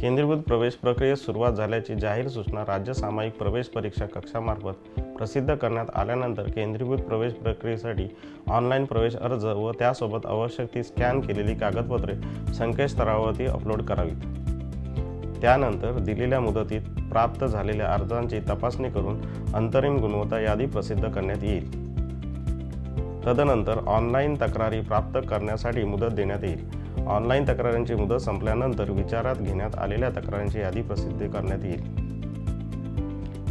केंद्रीभूत प्रवेश प्रक्रियेस सुरुवात झाल्याची जाहीर सूचना राज्य सामायिक प्रवेश परीक्षा कक्षामार्फत प्रसिद्ध करण्यात आल्यानंतर केंद्रीभूत प्रवेश प्रक्रियेसाठी ऑनलाईन प्रवेश अर्ज व त्यासोबत आवश्यक ती स्कॅन केलेली कागदपत्रे संकेतस्थळावरती अपलोड करावीत. त्यानंतर दिलेल्या मुदतीत प्राप्त झालेल्या अर्जांची तपासणी करून अंतरिम गुणवत्ता यादी प्रसिद्ध करण्यात येईल. तदनंतर ऑनलाईन तक्रारी प्राप्त करण्यासाठी मुदत देण्यात येईल. ऑनलाईन तक्रारींची मुदत संपल्यानंतर विचारात घेण्यात आलेल्या तक्रारींची यादी प्रसिद्ध करण्यात येईल.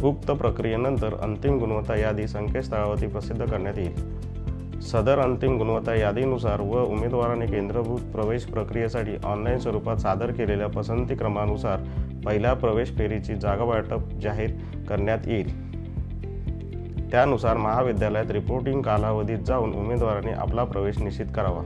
उक्त प्रक्रियेनंतर अंतिम गुणवत्ता यादी संकेतस्थळावरती प्रसिद्ध करण्यात येईल. सदर अंतिम गुणवत्ता यादीनुसार व उमेदवाराने केंद्रभूत प्रवेश प्रक्रियेसाठी ऑनलाईन स्वरूपात सादर केलेल्या पसंती क्रमानुसार पहिल्या प्रवेश फेरीची जागा वाटप जाहीर करण्यात येईल. त्यानुसार महाविद्यालयात रिपोर्टिंग कालावधीत जाऊन उमेदवाराने आपला प्रवेश निश्चित करावा.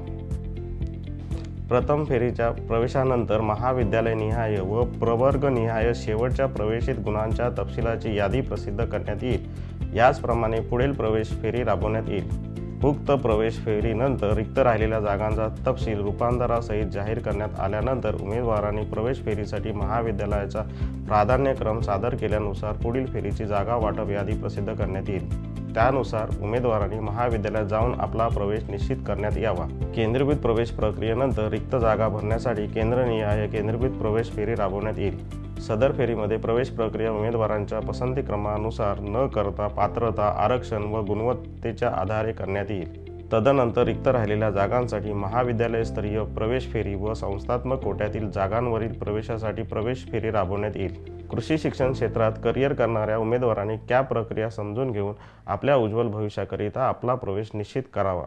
प्रथम फेरीच्या प्रवेशानंतर महाविद्यालयनिहाय व प्रवर्गनिहाय शेवटच्या प्रवेशित गुणांच्या तपशिलाची यादी प्रसिद्ध करण्यात येईल. याचप्रमाणे पुढील प्रवेश फेरी राबवण्यात येईल. उक्त प्रवेश फेरीनंतर रिक्त राहिलेल्या जागांचा तपशील रूपांतरासहित जाहीर करण्यात आल्यानंतर उमेदवारांनी प्रवेश फेरीसाठी महाविद्यालयाचा प्राधान्यक्रम सादर केल्यानुसार पुढील फेरीची जागा वाटप यादी प्रसिद्ध करण्यात येईल. त्यानुसार उमेदवारांनी महाविद्यालयात जाऊन आपला प्रवेश निश्चित करण्यात यावा. केंद्रभूत प्रवेश प्रक्रियेनंतर रिक्त जागा भरण्यासाठी केंद्रनिहाय केंद्रीभूत प्रवेश फेरी राबवण्यात येईल. सदर फेरीमध्ये प्रवेश प्रक्रिया उमेदवारांच्या पसंती क्रमानुसार न करता पात्रता आरक्षण व गुणवत्तेच्या आधारे करण्यात येईल. तदनंतर रिक्त राहिलेल्या जागांसाठी महाविद्यालयस्तरीय प्रवेश फेरी व संस्थात्मक कोट्यातील जागांवरील प्रवेशासाठी प्रवेश फेरी राबवण्यात येईल. कृषी शिक्षण क्षेत्रात करिअर करणाऱ्या उमेदवारांनी क्या प्रक्रिया समजून घेऊन आपल्या उज्ज्वल भविष्याकरिता आपला प्रवेश निश्चित करावा.